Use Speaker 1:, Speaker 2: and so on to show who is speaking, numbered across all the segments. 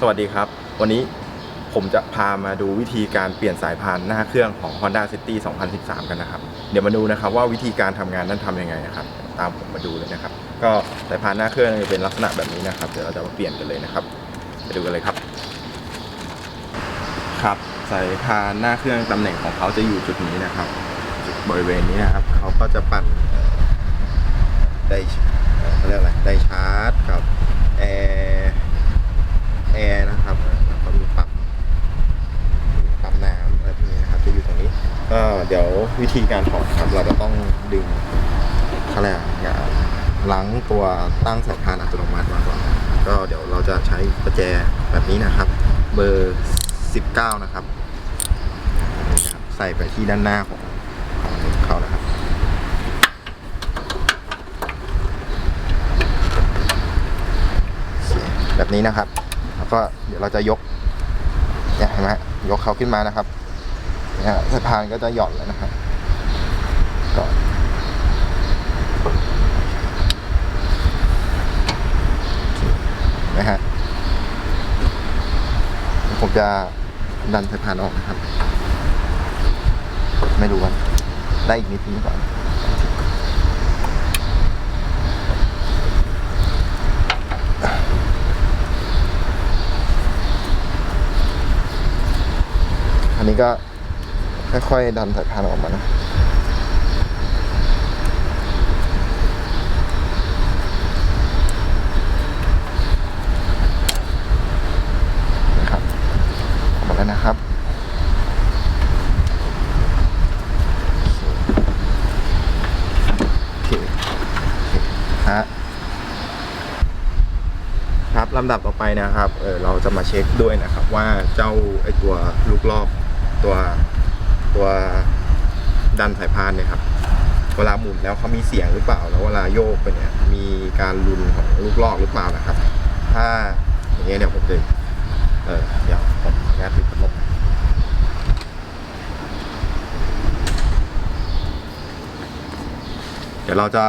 Speaker 1: สวัสดีครับ วันนี้ผมจะพามาดูวิธีการเปลี่ยนสายพานหน้าเครื่องของ Honda City 2013 กันนะครับ เดี๋ยวมาดูนะครับว่าวิธีการทำงานนั้นทำยังไงนะครับ ตามผมมาดูเลยนะครับ ก็สายพานหน้าเครื่องจะเป็นลักษณะแบบนี้นะครับ เดี๋ยวเราจะมาเปลี่ยนกันเลยนะครับไปดูกันเลยครับ ครับสายพานหน้าเครื่องตำแหน่งของเขาจะอยู่จุดนี้นะครับจุดบริเวณนี้นะครับเขาก็จะปั่นได้เอ่อเขาเรียกอะไรได้ชาร์จกับแอร์ แอร์นะครับแล้วก็มีปั๊มมีปั๊มน้ำอะไรพวกนี้นะครับจะอยู่ตรงนี้ก็เดี๋ยววิธีการถอดครับเราจะต้องดึงเขาเรียกอะไรอะล้างตัวตั้งสายพานอัตโนมัติมาก่อนก็เดี๋ยวเราจะใช้ประแจแบบนี้นะครับ เบอร์ 19 นะครับนี่นะครับใส่ไปที่ด้านหน้าของของเขานะครับแบบนี้นะครับ ก็เดี๋ยวเราจะยกเนี่ยเห็นไหมยกเขาขึ้นมานะครับเนี่ยสายพานก็จะหย่อนเลยนะครับก่อนนะฮะผมจะดันสายพานออกนะครับ ไม่รู้ว่าได้อีกนิดนึงก่อนอั นนี้ก็ค่อยๆดันสายพานออกมานะนะครับออกมาแล้วนะครับโอเคฮะครับลำดับต่อไปนะครับเออเราจะมาเช็คด้วยนะครับ ว่าเจ้าไอตัวลูกลอก ตัวตัวดันสายพานเนี่ยครับ เวลาหมุนแล้วเขามีเสียงหรือเปล่า แล้วเวลาโยกไปเนี่ยมีการรุนของลูกลอกหรือเปล่านะครับ ถ้าอย่างเงี้ยเดี๋ยวผมจะเออเดี๋ยวผมขออนุญาตปิดพัดลมเดี๋ยวเราจะ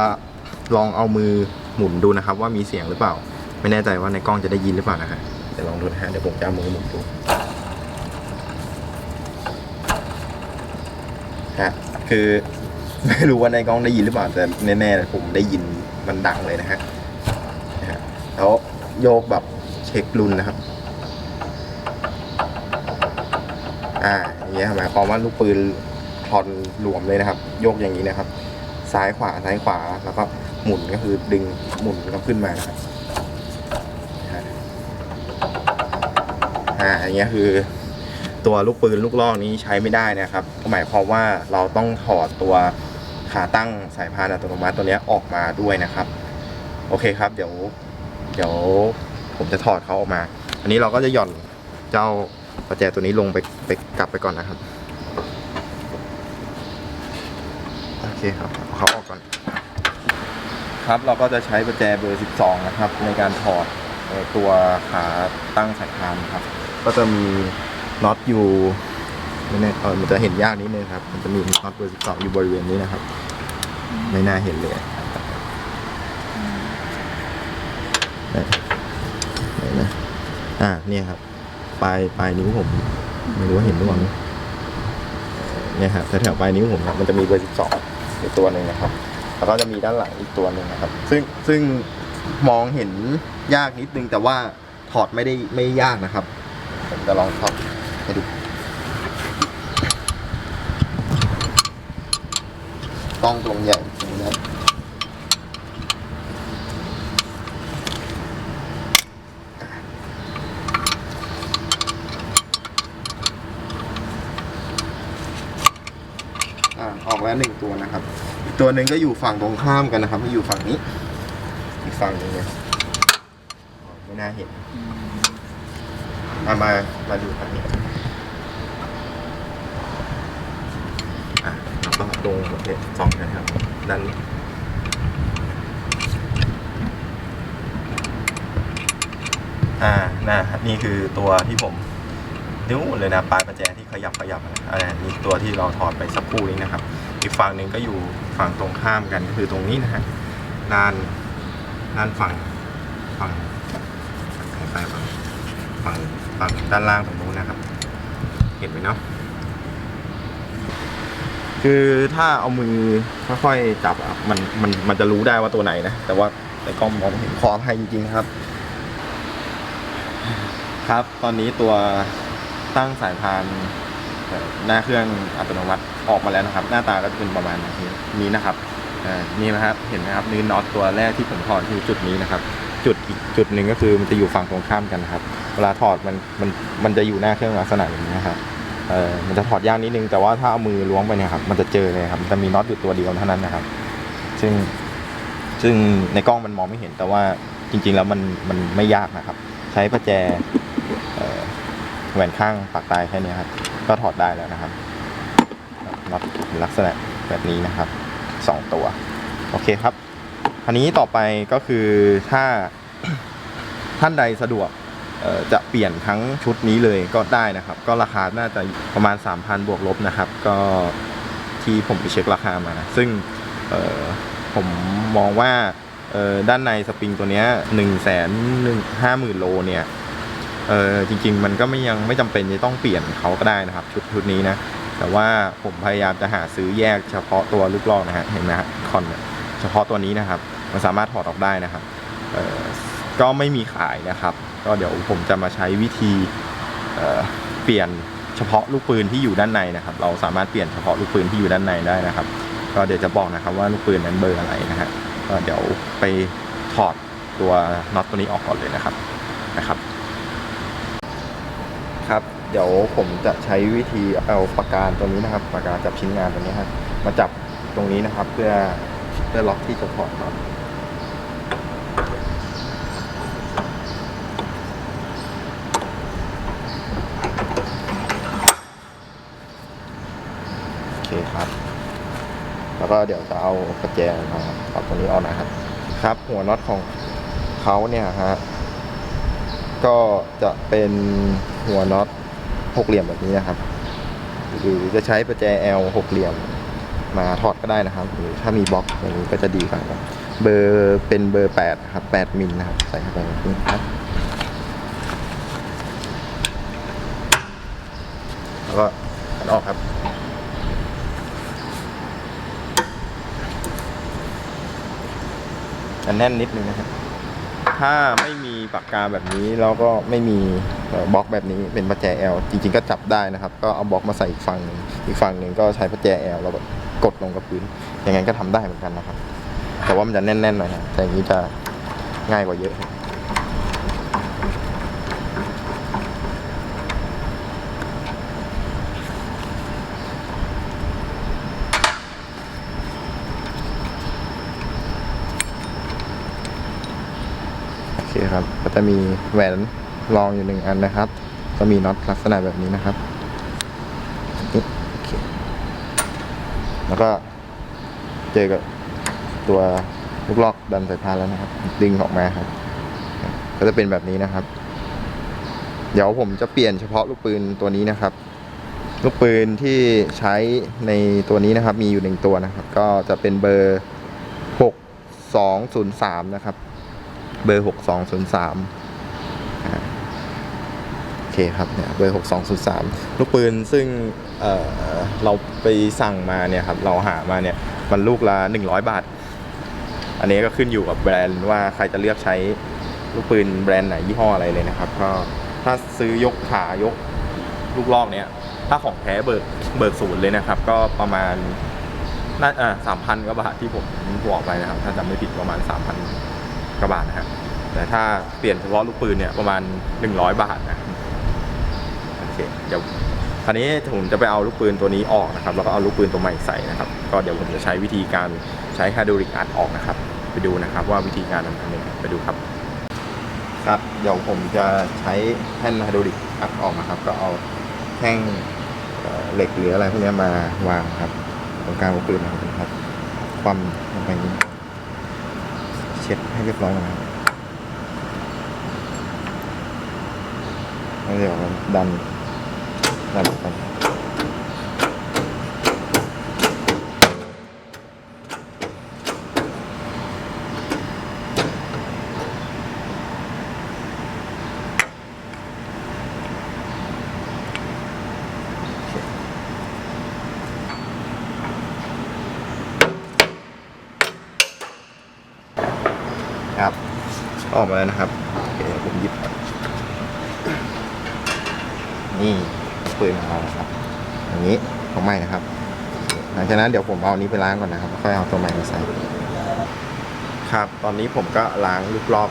Speaker 1: ลองเอามือหมุนดูนะครับ ว่ามีเสียงหรือเปล่า ไม่แน่ใจว่าในกล้องจะได้ยินหรือเปล่านะฮะเดี๋ยวลองดูนะฮะเดี๋ยวผมจะเอามือหมุนดู ฮะคือ ไม่รู้ว่าในกล้องได้ยินหรือเปล่าแต่แน่ๆผมได้ยินมันดังเลยนะฮะนะฮะแล้วโยกแบบเช็ครุนนะครับ อ่าอย่างเงี้ยหมายความว่าลูกปืนทอนหลวมเลยนะครับ โยกอย่างนี้นะครับ ซ้ายขวาซ้ายขวาแล้วก็หมุนก็คือดึงหมุนก็ขึ้นมานะครับอ่าอ่าอย่างเงี้ยคือ ตัวลูกปืนลูกลอกนี้ใช้ไม่ได้นะครับก็หมายความว่าเราต้องถอดตัวขาตั้งสายพานอัตโนมัติตัวเนี้ยออกมาด้วยนะครับ โอเคครับ เดี๋ยว เดี๋ยวผมจะถอดเขาออกมา อันนี้เราก็จะหย่อนเจ้าประแจตัวนี้ลงไปไปกลับไปก่อนนะครับโอเคครับเอาเขาออกก่อน ครับเราก็จะใช้ประแจเบอร์ 12 นะครับ ในการถอดเอ่อตัวขาตั้งสายพานครับ ก็จะมี น็อตอยู่ไม่แน่เออมันจะเห็นยากนิดนึงครับ มันจะมีน็อตเบอร์12อยู่บริเวณนี้นะครับ ไม่น่าเห็นเลยไหนไหนนะอ่าเนี่ยครับ ปลายปลายนิ้วผม ไม่รู้ว่าเห็นหรือเปล่านะเนี่ยครับแถวๆปลายนิ้วผมครับมันจะมีเบอร์12อยู่ตัวหนึ่งนะครับ แล้วก็จะมีด้านหลังอีกตัวหนึ่งนะครับ ซึ่งซึ่งมองเห็นยากนิดนึงแต่ว่าถอดไม่ได้ไม่ยากนะครับ ผมจะลองถอด ให้ดู ต้องตรงใหญ่ตรงนี้อ่าออกแล้วหนึ่งตัวนะครับ อีกตัวหนึ่งก็อยู่ฝั่งตรงข้ามกันนะครับอยู่ฝั่งนี้ อีกฝั่งหนึงเลยไม่น่าเห็นมามา มาดูฝั่งนี้ะแล้วก็ ตรงโอเคสองนะครับด้านนี้อ่านะนี่คือตัวที่ผมนิ้วเลยนะปลายประแจที่ขยับขยับนะอ่านี่ตัวที่เราถอดไปสักครู่นี้นะครับ อีกฝั่งหนึ่งก็อยู่ฝั่งตรงข้ามกันก็คือตรงนี้นะฮะด้านด้านฝั่งฝั่งฝั่งซ้ายฝั่งฝั่งฝั่งด้านล่างตรงนู้นนะครับ เห็นไหมเนาะ คือถ้าเอามือค่อยๆจับอะมันมันมันจะรู้ได้ว่าตัวไหนนะ แต่ว่าในกล้องมองเห็นขออภัยจริง ๆ ครับ ครับ ตอนนี้ตัวตั้งสายพานหน้าเครื่องอัตโนมัติออกมาแล้วนะครับ หน้าตาก็จะเป็นประมาณนี้นี้นะครับนี่นะครับ เห็นไหมครับนี่น็อตตัวแรกที่ผมถอดคือจุดนี้นะครับ จุดอีกจุดหนึ่งก็คือมันจะอยู่ฝั่งตรงข้ามกันนะครับ เวลาถอดมันมันมันจะอยู่หน้าเครื่องลักษณะอย่างนี้นะครับ เออมันจะถอดยากนิดนึงแต่ว่าถ้าเอามือล้วงไปเนี่ยครับมันจะเจอเลยครับจะมีน็อตอยู่ตัวเดียวเท่านั้นนะครับ ซึ่งซึ่งในกล้องมันมองไม่เห็น แต่ว่าจริง ๆ แล้วมันมันไม่ยากนะครับ ใช้ประแจแหวนข้างปากตายแค่นี้ครับ ก็ถอดได้แล้วนะครับน็อตลักษณะแบบนี้นะครับสองตัว โอเคครับอันนี้ต่อไปก็คือถ้าท่านใดสะดวก จะเปลี่ยนทั้งชุดนี้เลยก็ได้นะครับ ก็ราคาน่าจะประมาณ 3,000 บวกลบนะครับ ก็ที่ผมไปเช็คราคามาซึ่งผมมองว่าด้านในสปริงตัวนี้หนึ่งแสนหนึ่งห้าหมื่นโลเนี่ยเออจริง ๆ มันก็ไม่ยังไม่จำเป็นจะต้องเปลี่ยนเขาก็ได้นะครับ ชุดชุดนี้นะแต่ว่าผมพยายามจะหาซื้อแยกเฉพาะตัวลูกลอกนะฮะเห็นไหมฮะคอนเฉพาะตัวนี้นะครับ มันสามารถถอดออกได้นะครับก็ไม่มีขายนะครับ ก็เดี๋ยวผมจะมาใช้วิธีเเปลี่ยนเฉพาะลูกปืนที่อยู่ด้านในนะครับ เราสามารถเปลี่ยนเฉพาะลูกปืนที่อยู่ด้านในได้นะครับ ก็เดี๋ยวจะบอกนะครับว่าลูกปืนนั้นเบอร์อะไรนะฮะก็เดี๋ยวไปถอดตัวน็อตตัวนี้ออกก่อนเลยนะครับนะครับ ครับ เดี๋ยวผมจะใช้วิธีเอาปากกาตัวนี้นะครับปากกาจับชิ้นงานตัวนี้ครับมาจับตรงนี้นะครับ เพื่อเพื่อล็อกที่จะถอดน็อตโอเคครับ แล้วก็เดี๋ยวจะเอากระแจมาถอดตัวนี้ออกนะครับ ครับ หัวน็อตของเขาเนี่ยฮะก็จะเป็นหัวน็อตหกเหลี่ยมแบบนี้นะครับ หรือจะใช้ประแจ L หกเหลี่ยมมาถอดก็ได้นะครับ หรือถ้ามีบล็อกอย่างนี้ก็จะดีกว่าครับเบอร์เป็นเบอร์แปดครับแปดมิลนะครับ ใส่เข้าไปแบบนี้ครับแล้วก็กันออกครับ จะแน่นนิดนึงนะครับ ถ้าไม่มีปากกาแบบนี้แล้วก็ไม่มีบล็อกแบบนี้เป็นประแจ L จริงๆก็จับได้นะครับ ก็เอาบล็อกมาใส่อีกฝั่งหนึ่งอีกฝั่งหนึ่งก็ใช้ประแจ L แล้วก็กดลงกับพื้น อย่างนั้นก็ทำได้เหมือนกันนะครับ แต่ว่ามันจะแน่นๆหน่อยนะแต่อย่างนี้จะง่ายกว่าเยอะ ครับโอเครับ ก็จะมีแหวนรองอยู่หนึ่งอันนะครับ ก็มีน็อตลักษณะแบบนี้นะครับแล้วก็เจอกับตัวลูกลอกดันสายพานแล้วนะครับ ดึงออกมาครับ ก็จะเป็นแบบนี้นะครับ เดี๋ยวผมจะเปลี่ยนเฉพาะลูกปืนตัวนี้นะครับ ลูกปืนที่ใช้ในตัวนี้นะครับ มีอยู่หนึ่งตัวนะครับ ก็จะเป็นเบอร์หกสองศูนย์สามนะครับ เบอร์หกสองศูนย์สามโอเคครับเนี่ยเบอร์ 6203 ลูกปืนซึ่งเเราไปสั่งมาเนี่ยครับ เราหามาเนี่ยมันลูกละ 100 บาท อันนี้ก็ขึ้นอยู่กับแบรนด์ว่าใครจะเลือกใช้ลูกปืนแบรนด์ไหนยี่ห้ออะไรเลยนะครับ ก็ถ้าซื้อยกขายกลูกลอกเนี่ยถ้าของแท้เบิกเบิกศูนย์เลยนะครับ ก็ประมาณน่าสามพันกว่าบาทที่ผมบอกไปนะครับ ถ้าจำไม่ผิดประมาณ3,000 กว่าบาทนะครับแต่ถ้าเปลี่ยนเฉพาะลูกปืนเนี่ยประมาณ 100 บาทนะโอเคเดี๋ยวคราวนี้ผมจะไปเอาลูกปืนตัวนี้ออกนะครับ แล้วก็เอาลูกปืนตัวใหม่ใส่นะครับ ก็เดี๋ยวผมจะใช้วิธีการใช้ไฮดรอลิกอัดออกนะครับ ไปดูนะครับว่าวิธีการมันทำยังไงไปดูครับครับเดี๋ยวผมจะใช้แท่นไฮดรอลิกอัดออกนะครับ ก็เอาแท่งเอ่อเหล็กหรืออะไรพวกนี้มาวางครับตรงกลางลูกปืนนะครับความลงไปนี้ เช็ดให้เรียบร้อยนะครับแล้วเดี๋ยวดันดันออกไป ออกมาแล้วนะครับโอเคผมหยิบนี่ปืนของเรานะครับอย่างนี้ของใหม่นะครับ หลังจากนั้นเดี๋ยวผมเอาอันนี้ไปล้างก่อนนะครับค่อยเอาตัวใหม่มาใส่ครับ ตอนนี้ผมก็ล้างลูกรอบ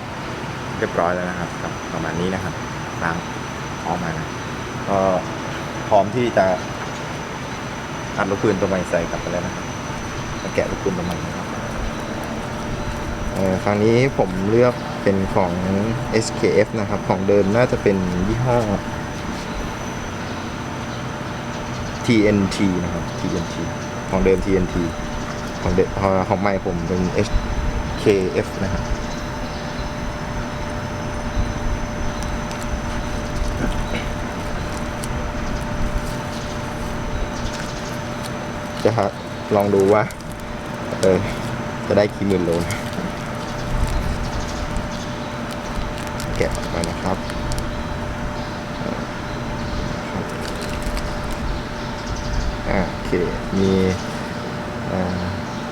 Speaker 1: เรียบร้อยแล้วนะครับกับประมาณนี้นะครับล้างออกมานะก็พร้อมที่จะอัดลูกปืนตัวใหม่ใส่กลับไปแล้วนะมาแกะลูกปืนตัวใหม่นะครับเออครั้งนี้ผมเลือก เป็นของ SKF นะครับ ของเดิมน่าจะเป็นยี่ห้อ TNT นะครับ TNT ของเดิม TNT ของเดิมของใหม่ผมเป็น HKF นะครับจะลองดูว่า เออ จะได้กี่หมื่นโลนะ แกะออกมานะครับอ่าโอเค มี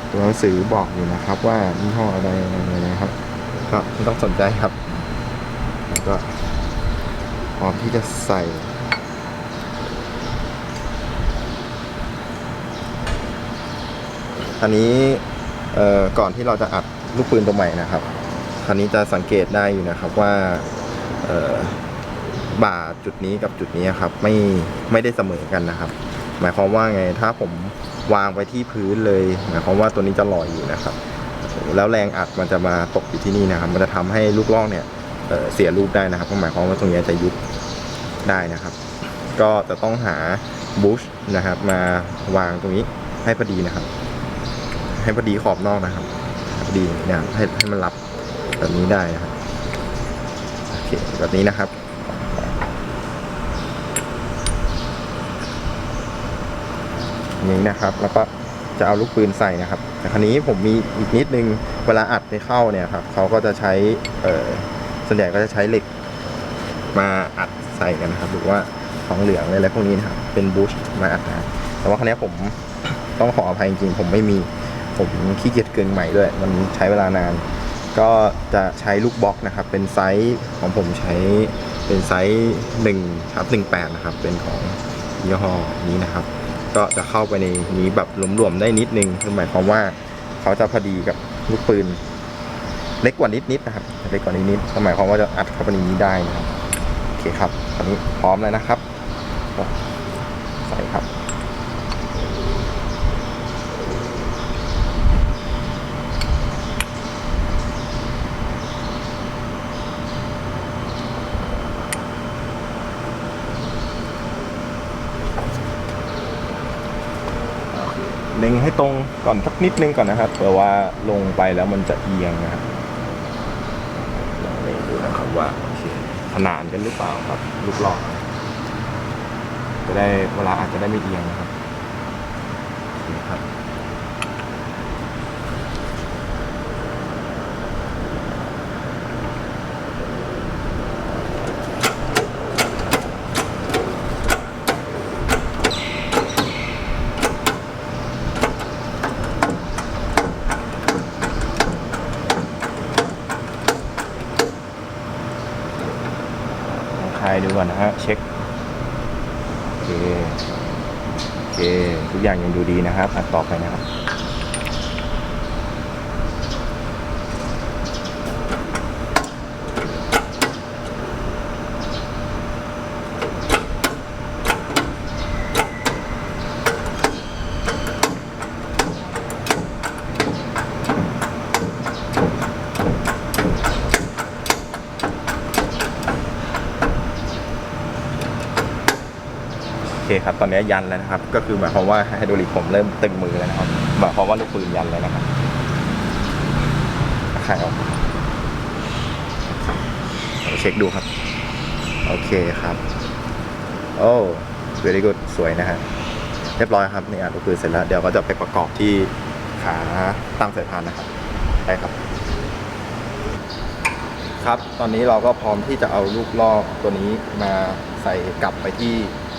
Speaker 1: ตัวหนังสือบอกอยู่นะครับ ว่ายี่ห้ออะไรอะไรนะครับ ก็ไม่ต้องสนใจครับ แล้วก็พร้อมที่จะใส่คันนี้เอ่อก่อนที่เราจะอัดลูกปืนตัวใหม่นะครับ คันนี้จะสังเกตได้อยู่นะครับว่าบ่าจุดนี้กับจุดนี้ครับไม่ไม่ได้เสมอกันนะครับ หมายความว่าไงถ้าผมวางไว้ที่พื้นเลยหมายความว่าตัวนี้จะลอยอยู่นะครับ แล้วแรงอัดมันจะมาตกอยู่ที่นี่นะครับ มันจะทำให้ลูกล่องเนี่ยเเสียรูปได้นะครับหมายความว่าตรงนี้จะยุบได้นะครับ ก็จะต้องหาบูชนะครับ มาวางตรงนี้ให้พอดีนะครับ ให้พอดีขอบนอกนะครับพอดีเนี่ยให้ให้มันรับ แบบนี้ได้นะครับโอเคแบบนี้นะครับ นี้นะครับ แล้วก็จะเอาลูกปืนใส่นะครับ แต่คราวนี้ผมมีอีกนิดนึงเวลาอัดไปเข้าเนี่ยครับเขาก็จะใช้เออส่วนใหญ่ก็จะใช้เหล็ก มาอัดใส่กันนะครับ หรือว่าของเหลืองอะไรพวกนี้นะครับ เป็นบูชมาอัดนะแต่ว่าครั้นี้ผมต้องขออภัยจริงๆผมไม่มีผมขี้เกียจเกินใหม่ด้วย มันใช้เวลานาน ก็จะใช้ลูกบล็อกนะครับ เป็นไซส์ของผมใช้เป็นไซส์หนึ่งครับหนึ่งแปดนะครับ เป็นของยี่ห้อนี้นะครับ ก็จะเข้าไปในนี้แบบหลวมๆได้นิดนึงคือหมายความว่าเขาจะพอดีกับลูกปืน เล็กกว่านิดๆนะครับเล็กกว่านิดๆหมายความว่าจะอัดเข้าไปในนี้ได้นะครับโอเคครับตอนนี้พร้อมแล้วนะครับใส่ครับ ให้ตรงก่อนสักนิดนึงก่อนนะครับเผื่อว่าลงไปแล้วมันจะเอียงนะครับลองเล็งดูนะครับว่าโอเคขนานกันหรือเปล่าครับลูกหลอกจะได้เวลาอาจจะได้ไม่เอียงนะครับครับ ลองคลายดูก่อนนะฮะเช็คโอเคโอเค ทุกอย่างยัง ดูดีนะครับอัดต่อไปนะครับ ครับตอนนี้ยันแล้วนะครับ ก็คือหมายความว่าไฮดรอลิกผมเริ่มตึงมือแล้วนะครับหมายความว่าลูกปืนยันแล้วนะครับใครเอาเอาเช็คดูครับ โอเคครับ โอ้ very good สวยนะฮะเรียบร้อยครับนี่อะลูกปืนเสร็จแล้ว เดี๋ยวก็จะไปประกอบที่ขาตั้งสายพานนะครับไปครับ ครับ ตอนนี้เราก็พร้อมที่จะเอาลูกล่อตัวนี้มาใส่กลับไปที่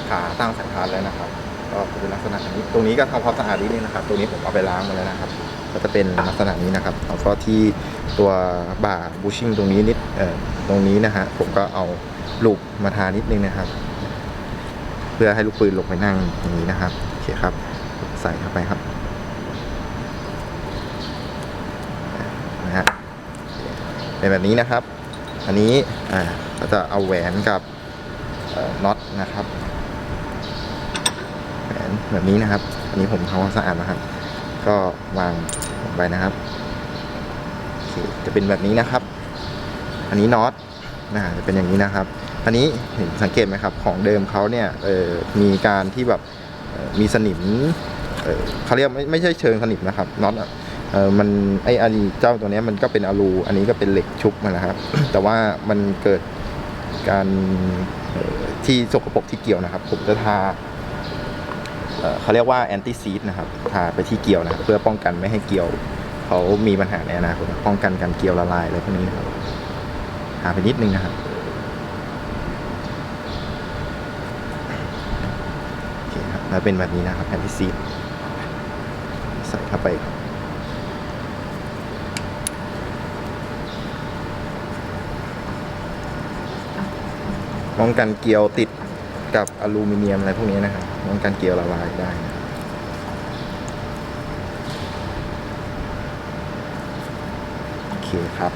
Speaker 1: ขาตั้งสายพานแล้วนะครับ ก็จะเป็นลักษณะนี้ ตรงนี้ก็ทำความสะอาดนิดนึงนะครับ ตรงนี้ผมเอาไปล้างมาแล้วนะครับ ก็จะเป็นลักษณะนี้นะครับแล้วก็ที่ตัวบ่าบูชิ่งตรงนี้นิดเอ่อตรงนี้นะฮะผมก็เอาลูกมาทานิดนึงนะครับ เพื่อให้ลูกปืนลงไปนั่งอย่างนี้นะครับโอเคครับ ใส่เข้าไปครับนะฮะ เป็นแบบนี้นะครับ อันนี้อ่าจะเอาแหวนกับน็อตนะครับแหวนแบบนี้นะครับ อันนี้ผมทำความสะอาดนะครับ ก็วางลงไปนะครับจะเป็นแบบนี้นะครับ อันนี้น็อตนะจะเป็นอย่างนี้นะครับอันนี้เห็นสังเกตไหมครับ ของเดิมเขาเนี่ยมีการที่แบบมีสนิมเขาเรียกไม่ไม่ใช่เชิงสนิมนะครับน็อตอะ เออมันไออันเจ้าตัวเนี้ยมันก็เป็นอลู อันนี้ก็เป็นเหล็กชุบมาแล้วครับ แต่ว่ามันเกิดการที่สกปรกที่เกี่ยวนะครับ ผมจะทาเอ่อเขาเรียกว่าแอนติซีดนะครับ ทาไปที่เกลียวนะครับเพื่อป้องกันไม่ให้เกลียวเขามีปัญหาในอนาคตป้องกันการเกลียวละลายอะไรพวกนี้นะครับทาไปนิดนึงนะครับโอเคครับแล้วเป็นแบบนี้นะครับแอนติซีดใส่เข้าไปครับ ป้องกันเกลียวติดกับอลูมิเนียมอะไรพวกนี้นะครับป้องกันเกลียวละลายได้ครับโอเคครับ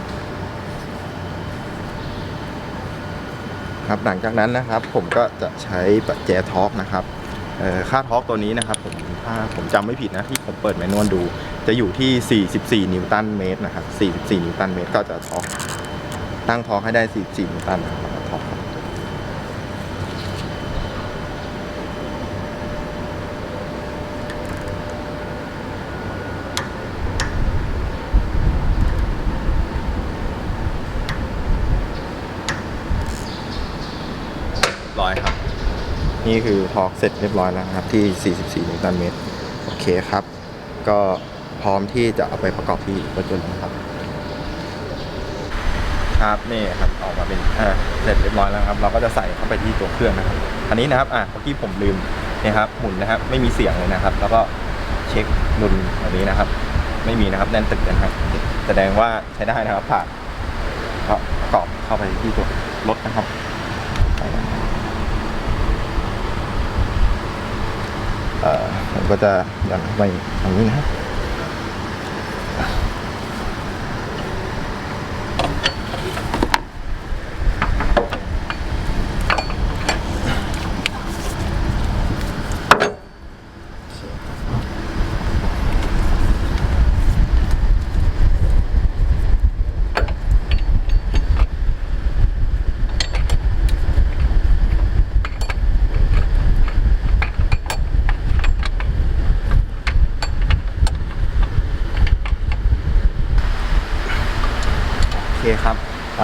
Speaker 1: ครับหลังจากนั้นนะครับ ผมก็จะใช้ปัจแจท็อกนะครับค่าท็อกตัวนี้นะครับผมถ้าผมจำไม่ผิดนะที่ผมเปิดแมนนวลดู จะอยู่ที่ 44 นิวตันเมตรนะครับ 44 นิวตันเมตรก็จะท็อกตั้งท็อกให้ได้ 44 นิวตันนะครับท็อร์กค รับร้อยครับ นี่คือทอร์กเสร็จเรียบร้อยแล้วนะครับที่ 44นิวตันเมตร โอเคครับ ก็พร้อมที่จะเอาไปประกอบที่รถยนต์แล้วนะครับ ครับนี่ครับออกมาเป็นอ่าเสร็จเรียบร้อยแล้วครับ เราก็จะใส่เข้าไปที่ตัวเครื่องนะครับอันนี้นะครับอะเมื่อกี้ผมลืมนี่ครับหมุนนะครับไม่มีเสียงเลยนะครับ แล้วก็เช็คนุนแบบนี้นะครับ ไม่มีนะครับแน่นตึกนะครับแสดงว่าใช้ได้นะครับผ่านก็ประกอบเข้าไปที่ตัวรถนะครับ เอ่อผม ก็จะหย่อนไปทางนี้นะครับ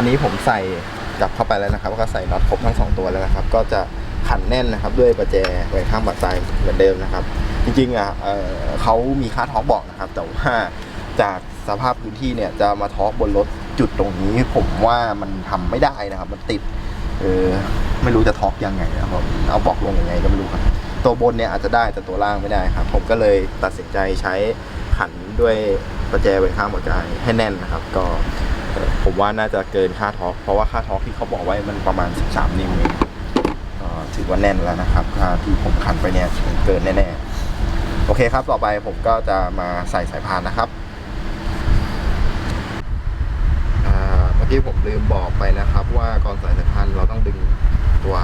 Speaker 1: นนี้ผมใส่กลับเข้าไปแล้วนะครับ ก็ใส่น็อตครบทั้งสองตัวแล้วนะครับ ก็จะขันแน่นนะครับ ด้วยประแจไว้ข้างบัดไซเหมือนเดิมนะครับ จริงๆอะเออเขามีค่าท้องบอกนะครับ แต่ว่าจากสภาพพื้นที่เนี่ยจะมาท้องบนรถจุดตรงนี้ ผมว่ามันทำไม่ได้นะครับ มันติดเออไม่รู้จะท็อกยังไงนะครับเอาบอกลงยังไงก็ไม่รู้ครับ ตัวบนเนี่ยอาจจะได้แต่ตัวล่างไม่ได้ครับ ผมก็เลยตัดสินใจใช้ขันด้วยประแจไว้ข้างหัวใจให้แน่นนะครับ ก็ ผมว่าน่าจะเกินค่าท็อกเพราะว่าค่าท็อกที่เขาบอกไว้มันประมาณ 13 นิ้วเองถือว่าแน่นแล้วนะครับค่าที่ผมขันไปเนี่ยเกินแน่ๆโอเคครับต่อไปผมก็จะมาใส่สายพานนะครับเมื่อกี้ผมลืมบอกไปนะครับว่าก่อนใส่สายพานเราต้องดึงตัว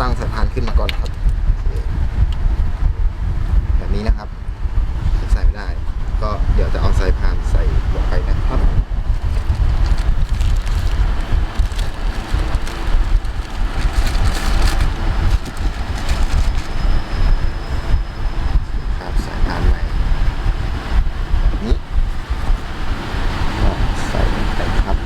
Speaker 1: ตั้งสายพานขึ้นมาก่อนครับแบบนี้นะครับ ก็เดี๋ยวจะเอาสายพานใส่ลงไปนะครับครับสายพานใหม่แบบนี้ ก็ใส่ลงไปครับ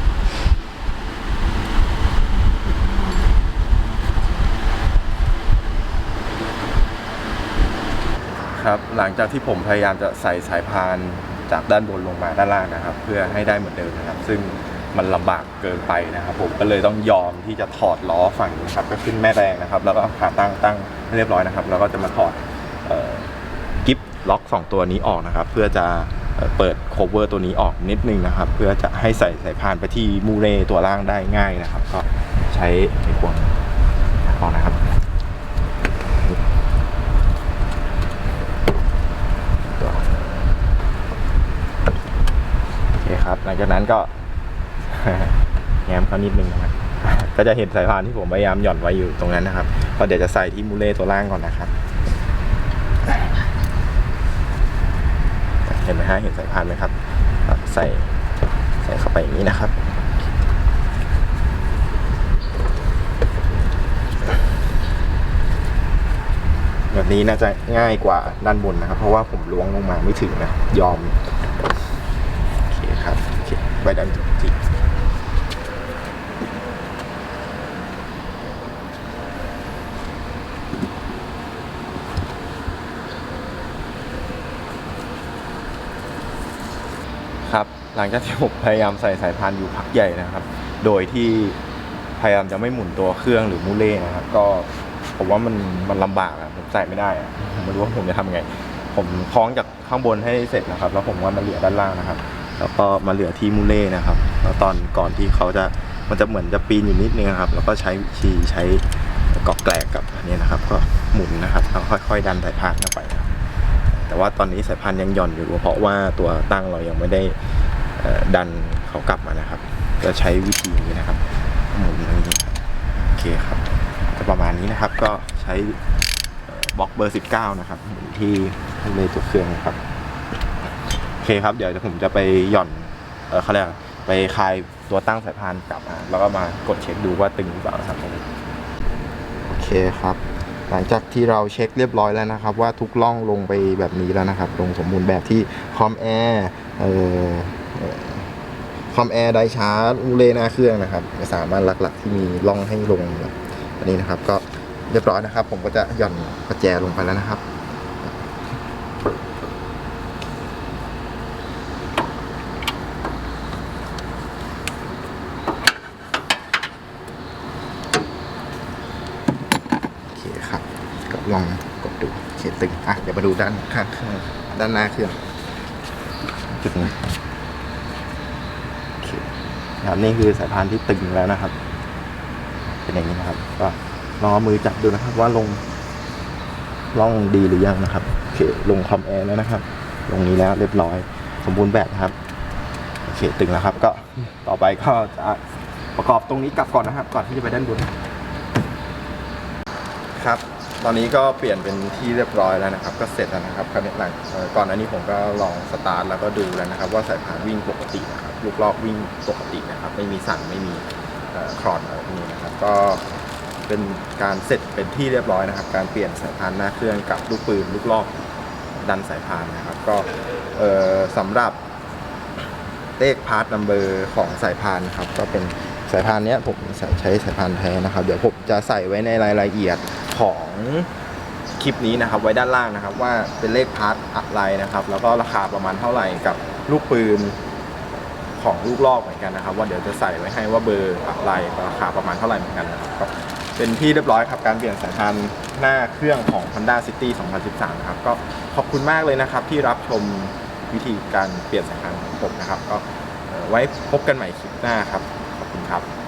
Speaker 1: ครับ หลังจากที่ผมพยายามจะใส่สายพานจากด้านบนลงมาด้านล่างนะครับ เพื่อให้ได้เหมือนเดิมนะครับ ซึ่งมันลำบากเกินไปนะครับ ผมก็เลยต้องยอมที่จะถอดล้อฝั่งนี้ครับก็ขึ้นแม่แรงนะครับ แล้วก็ขาตั้งตั้งให้เรียบร้อยนะครับ แล้วก็จะมาถอดออกิฟล็อก2 ตัวนี้ออกนะครับ เพื่อจะเปิด cover ตัวนี้ออกนิดนึงนะครับ เพื่อจะให้ใส่สายพานไปที่มูเรตัวล่างได้ง่ายนะครับ ก็ใช้ไขควงออกนะครับ โอเครับ หลังจากนั้นก็ แง้มเขานิดนึงนะครับก็จะเห็นสายพานที่ผมพยายามหย่อนไว้อยู่ตรงนั้นนะครับก็เดี๋ยวจะใส่ที่มูเล่ตัวล่างก่อนนะครับ เห็นไหมฮะเห็นสายพานไหมครับใส่ใส่เข้าไปอย่างนี้นะครับแบบนี้น่าจะง่ายกว่าด้านบนนะครับ เพราะว่าผมล้วงลงมาไม่ถึงนะ ยอม อเคไว้ด้านจุดที่ครับหลังจากที่ผมพยายามใส่สายพานอยู่พักใหญ่นะครับ โดยที่พยายามจะไม่หมุนตัวเครื่องหรือมูเล่นะครับ ก็ผมว่ามันมันลำบากอะผมใส่ไม่ได้อะผมไม่รู้ว่าผมจะทำไง ผมคล้องจากข้างบนให้เสร็จนะครับ แล้วผมว่ามาเหลือด้านล่างนะครับ แล้วก็มาเหลือที่มูเล่นะครับ แล้วตอนก่อนที่เขาจะมันจะเหมือนจะปีนอยู่นิดนึงครับ แล้วก็ใช้วิธีใช้กอกแกลกกับอันนี้นะครับ ก็หมุนนะครับแล้วค่อยๆ ดันสายพานเข้าไปครับแต่ว่าตอนนี้สายพานยังหย่อนอยู่ เพราะว่าตัวตั้งเรายังไม่ได้ดันเขากลับมานะครับ จะใช้วิธีนี้นะครับ หมุนอย่างนี้โอเคครับจะประมาณนี้นะครับก็ใช้บล็อกเบอร์ 19 นะครับที่ในตัวเครื่องนะครับ คครับ เดี๋ยวผมจะไปหย่อนเอ่อเขาเรียกไปคลายตัวตั้งสายพานกลับมาแล้วก็มากดเช็คดูว่าตึงหรือเปล่าครับโอเคครับ หลังจากที่เราเช็คเรียบร้อยแล้วนะครับ ว่าทุกล่องลงไปแบบนี้แล้วนะครับ ลงสมบูรณ์แบบที่คอมแอร์เอ่อคอมแอร์ไดชาร์จอูเลนาเครื่องนะครับสามารถหลักๆที่มีล่องให้ลงแบบอันนี้นะครับ ก็เรียบร้อยนะครับ ผมก็จะหย่อนประแจลงไปแล้วนะครับ โอเคครับ ก็ ลองกดดูโอเคตึงอะเดี๋ยวมาดูด้านข้างด้านหน้าเครื่องจุดนี้โอเคครับนี่คือสายพานที่ตึงแล้วนะครับ เป็นอย่างนี้นะครับ ก็ลองเอามือจับดูนะครับ ว่าลงล่องดีหรือยังนะครับโอเคลงคอมแอร์แล้วนะครับ ลงนี้แล้วเรียบร้อย สมบูรณ์แบบนะครับโอเคตึงแล้วครับ ก็ต่อไปก็จะประกอบตรงนี้กลับก่อนนะครับ ก่อนที่จะไปด้านบนครับ ตอนนี้ก็เปลี่ยนเป็นที่เรียบร้อยแล้วนะครับ ก็เสร็จแล้วนะครับคราวนี้หลังเอ่อก่อนหน้านี้ผมก็ลองสตาร์ทแล้วก็ดูแล้วนะครับ ว่าสายพานวิ่งปกตินะครับลูกลอกวิ่งปกตินะครับ ไม่มีสั่นไม่มีคลอดอะไรพวกนี้นะครับ ก็เป็นการเสร็จเป็นที่เรียบร้อยนะครับ การเปลี่ยนสายพานหน้าเครื่องกับลูกปืน ลูกลอกดันสายพานนะครับ ก็สำหรับเลขพาร์ทนัมเบอร์ของสายพานนะครับก็เป็นสายพานเนี้ยผมใช้สายพานแท้นะครับ เดี๋ยวผมจะใส่ไว้ในรายละเอียด ของคลิปนี้นะครับไว้ด้านล่างนะครับ ว่าเป็นเลขพาร์ทอะไรนะครับ แล้วก็ราคาประมาณเท่าไหร่กับลูกปืนของลูกลอกเหมือนกันนะครับ ว่าเดี๋ยวจะใส่ไว้ให้ว่าเบอร์อะไรราคาประมาณเท่าไหร่เหมือนกันนะครับก็เป็นที่เรียบร้อยครับการเปลี่ยนสายพานหน้าเครื่องของ Honda City 2013 นะครับ ก็ขอบคุณมากเลยนะครับที่รับชมวิธีการเปลี่ยนสายพานของผมนะครับ ก็ไว้พบกันใหม่คลิปหน้าครับ ขอบคุณครับ